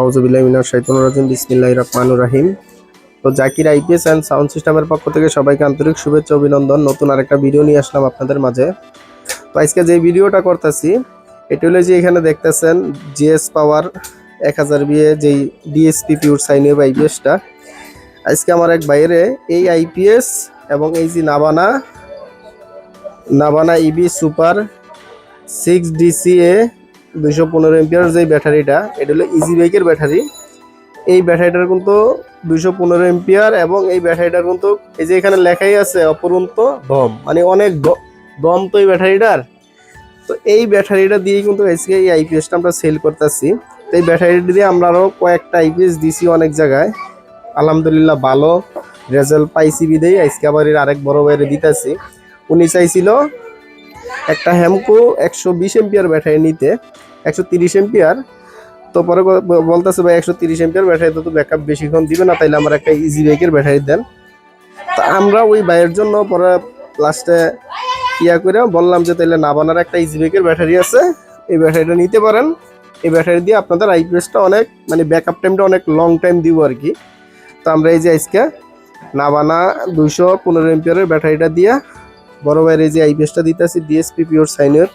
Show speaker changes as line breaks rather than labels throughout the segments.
আউজুবিল্লাহিমিনাশ শাইতানির রাজিম, বিসমিল্লাহির রহমানির রহিম। তো জাকির আইপিএস অ্যান্ড সাউন্ড সিস্টেমের পক্ষ থেকে সবাইকে আন্তরিক শুভেচ্ছা, অভিনন্দন। নতুন আরেকটা ভিডিও নিয়ে আসলাম আপনাদের মাঝে। তো আজকে যে ভিডিওটা করতেছি, এটা হলো যে এখানে দেখতেছেন জিএস পাওয়ার এক হাজার বিয়ে যেই ডিএসপি পিউর সাইনিও আইপিএসটা। আজকে আমার এক বাইরে এই আইপিএস এবং এই যে Nabanna Nabanna EB super six DCA দুইশো পনেরো এমপিয়ার যে ব্যাটারিটা এটা হলো ইজি বাইকের ব্যাটারি। এই ব্যাটারিটার কিন্তু দুইশো পনেরো এমপিয়ার এবং এই ব্যাটারিটার কিন্তু এই যে এখানে লেখাই আছে অপরন্ত দম। মানে অনেক দম তো এই ব্যাটারিটার। তো এই ব্যাটারিটা দিয়ে কিন্তু আজকে এই আইপিএসটা আমরা সেল করতেছি। তো এই ব্যাটারিটা দিয়ে আমরা আরও কয়েকটা আইপিএস দিছি অনেক জায়গায়। আলহামদুলিল্লাহ ভালো। রেজাল্ট পাইছি বিদেই আজকে আবার এর আরেক বড় বাইরে দিতেছি। উনি চাইছিল একটা হ্যামকো একশো বিশ এমপিয়ার ব্যাটারি নিতে, একশো তিরিশ এমপিয়ার। তো পরে বলতেছে ভাই একশো তিরিশ এমপিয়ার ব্যাটারি, তো ব্যাকআপ বেশিক্ষণ দিবে না, তাইলে আমার একটা ইজি বাইকের ব্যাটারি দেন। তো আমরা ওই বাইয়ের জন্য পরে লাস্টে ইয়া করে বললাম যে তাইলে নাবানার একটা ইজি বাইকের ব্যাটারি আছে, এই ব্যাটারিটা নিতে পারেন। এই ব্যাটারি দিয়ে আপনাদের আইপিএসটা অনেক মানে ব্যাকআপ টাইমটা অনেক লং টাইম দিব আর কি। তো আমরা এই যে আজকে নাবানা দুইশো পনেরো এমপিয়ারের ব্যাটারিটা দিয়ে বড় বাইরে যে আই আইপিএসটা দিতেছি ডিএসপি পিওর সাইনের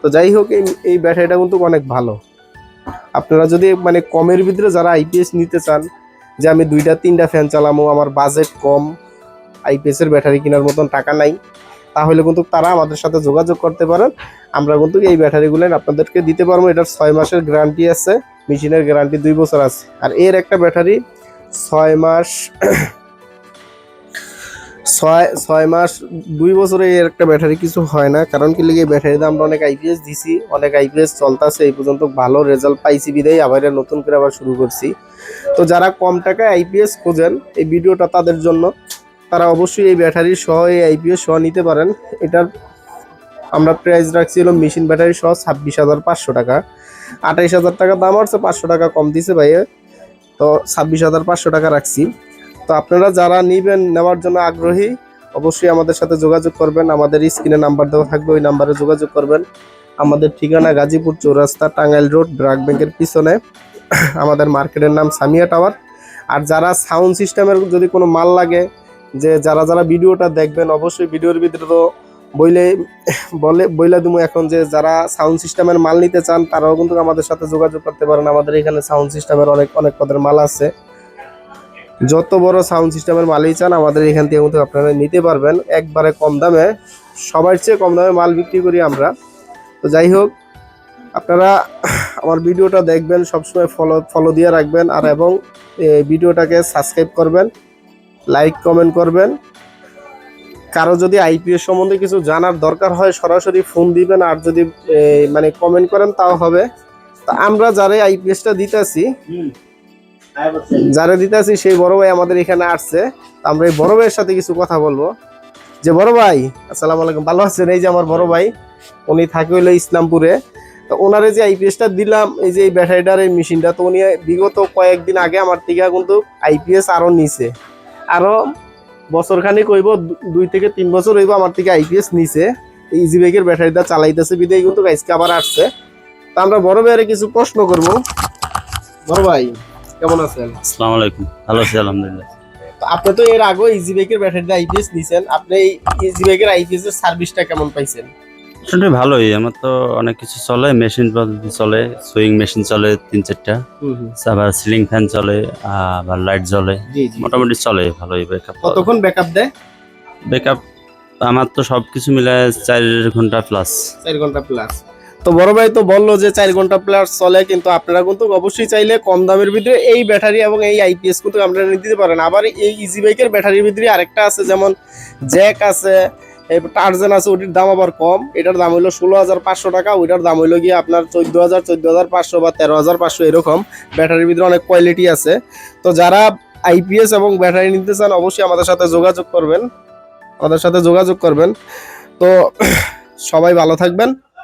তো যাই হোক, এই এই ব্যাটারিটা কিন্তু অনেক ভালো। আপনারা যদি মানে কমের ভিতরে যারা আইপিএস নিতে চান, যে আমি দুইটা, তিনটা ফ্যান চালামো, আমার বাজেট কম আইপিএস এর ব্যাটারি কেনার মতন টাকা নাই, তাহলে কিন্তু তারা আমাদের সাথে যোগাযোগ করতে পারেন। আমরা কিন্তু এই ব্যাটারিগুলো আপনাদেরকে দিতে পারব। এটার ছয় মাসের গ্যারান্টি আছে, মেশিনের গ্যারান্টি দুই বছর আছে। আর এর একটা ব্যাটারি, ছয় মাস ছয় ছয় মাস, দুই বছরে এর একটা ব্যাটারি কিছু হয় না। কারণ কি লিগে ব্যাটারিতে আমরা অনেক আইপিএস দিছি, অনেক আইপিএস চলতেছে, এই পর্যন্ত ভালো রেজাল্ট পাইছি বিদায় আবার নতুন করে আবার শুরু করছি। তো যারা কম টাকায় আইপিএস খোঁজেন, এই ভিডিওটা তাদের জন্য, তারা অবশ্যই এই ব্যাটারি সহ এই আইপিএস সহ নিতে পারেন। এটার আমরা প্রাইস রাখছি হলো মেশিন ব্যাটারি সহ ছাব্বিশ হাজার পাঁচশো টাকা। আঠাইশ হাজার টাকা দাম আসছে পাঁচশো টাকা কম দিছে ভাইয়ে। তো ছাব্বিশ হাজার পাঁচশো টাকা রাখছি। তো আপনারা যারা নিবেন, নেওয়ার জন্য আগ্রহী, অবশ্যই আমাদের সাথে যোগাযোগ করবেন। আমাদের স্ক্রিনে নাম্বার দেওয়া থাকবে, ওই নাম্বারে যোগাযোগ করবেন। আমাদের ঠিকানা গাজীপুর চৌরাস্তা, টাঙ্গাইল রোড, ব্রাক ব্যাংকের পিছনে। আমাদের মার্কেটের নাম সামিয়া টাওয়ার। আর যারা সাউন্ড সিস্টেমের যদি কোনো মাল লাগে, যে যারা যারা ভিডিওটা দেখবেন, অবশ্যই ভিডিওর ভিতরে তো বইলে, বলে, বইলা দিমু এখন যে যারা সাউন্ড সিস্টেমের মাল নিতে চান, তারাও কিন্তু আমাদের সাথে যোগাযোগ করতে পারেন। আমাদের এখানে সাউন্ড সিস্টেমের অনেক অনেক পদের মাল আছে। যত বড় সাউন্ড সিস্টেমের মালই চান, আমাদের এখান থেকে কিন্তু আপনারা নিতে পারবেন। একবারে কম দামে, সবার চেয়ে কম দামে মাল বিক্রি করি আমরা। তো যাই হোক, আপনারা আমার ভিডিওটা দেখবেন, সবসময় ফলো ফলো দিয়ে রাখবেন, আর এবং ভিডিওটাকে সাবস্ক্রাইব করবেন লাইক কমেন্ট করবেন। কারও যদি আইপিএস সম্বন্ধে কিছু জানার দরকার হয়, সরাসরি ফোন দিবেন, আর যদি মানে কমেন্ট করেন, তাও হবে। তা আমরা যারা আইপিএসটা দিতেছি যারা দিতেছি, সেই বড় ভাই আমাদের এখানে আসছে। আমরা এই বড় ভাইয়ের সাথে কিছু কথা বলব। যে বড় ভাই, আসসালামু আলাইকুম। ভালো আছেন? এই যে আমার বড় ভাই, উনি থাকে হইল ইসলামপুরে। তো ওনারে যে আইপিএসটা দিলাম, এই যে এই ব্যাটারিটার এই মেশিনটা তো উনি বিগত কয়েকদিন আগে আমার থেকে কিন্তু আইপিএস আরও নিছে। আরও বছর খানিক হইব দুই থেকে তিন বছর হইব আমার থেকে আইপিএস নিছে। এই ইজি বাইকের ব্যাটারিটা চালাইতেছে বিদায় কিন্তু আজকে আবার আসছে। তো আমরা বড় ভাইয়ের কিছু প্রশ্ন করব। বড় ভাই কেমন আছেন?
আসসালামু আলাইকুম। ভালো আছি আলহামদুলিল্লাহ।
আপনি তো এর আগে ইজি বাইকের ব্যাটারিটা আইপিএস নিছেন। আপনি এই ইজি বাইকের আইপিএস এর সার্ভিসটা কেমন পাইছেন?
মোটামুটি ভালোই। আমার তো অনেক কিছু চলে মেশিন চলে সুইং মেশিন চলে তিন চারটা। আবার সিলিং ফ্যান চলে আবার লাইট জ্বলে। মোটামুটি চলে ভালোই ব্যাকআপ
কতক্ষণ ব্যাকআপ দেয়?
ব্যাকআপ আমার তো সব কিছু মিলে চার ঘণ্টা প্লাস
চার ঘণ্টা প্লাস তো বড় ভাই তো বলল যে চার ঘণ্টা প্লাস চলে, কিন্তু আপনারা কিন্তু অবশ্যই চাইলে কম দামের ভিতরে এই ব্যাটারি এবং এই আইপিএস কিন্তু আপনারা নিতে পারেন। আবার এই ইজি বাইকের ব্যাটারির ভিতরে আরেকটা আছে, যেমন জ্যাক আছে টার্জেন আছে, ওটির দাম আবার কম। এটার দাম হইল ষোলো হাজার পাঁচশো টাকা, ওইটার দাম হইল গিয়ে আপনার চোদ্দ হাজার চোদ্দ হাজার পাঁচশো বা তেরো হাজার পাঁচশো এরকম ব্যাটারির ভিতরে অনেক কোয়ালিটি আছে। তো যারা আইপিএস এবং ব্যাটারি নিতে চান, অবশ্যই আমাদের সাথে যোগাযোগ করবেন। আমাদের সাথে যোগাযোগ করবেন। তো সবাই ভালো থাকবেন।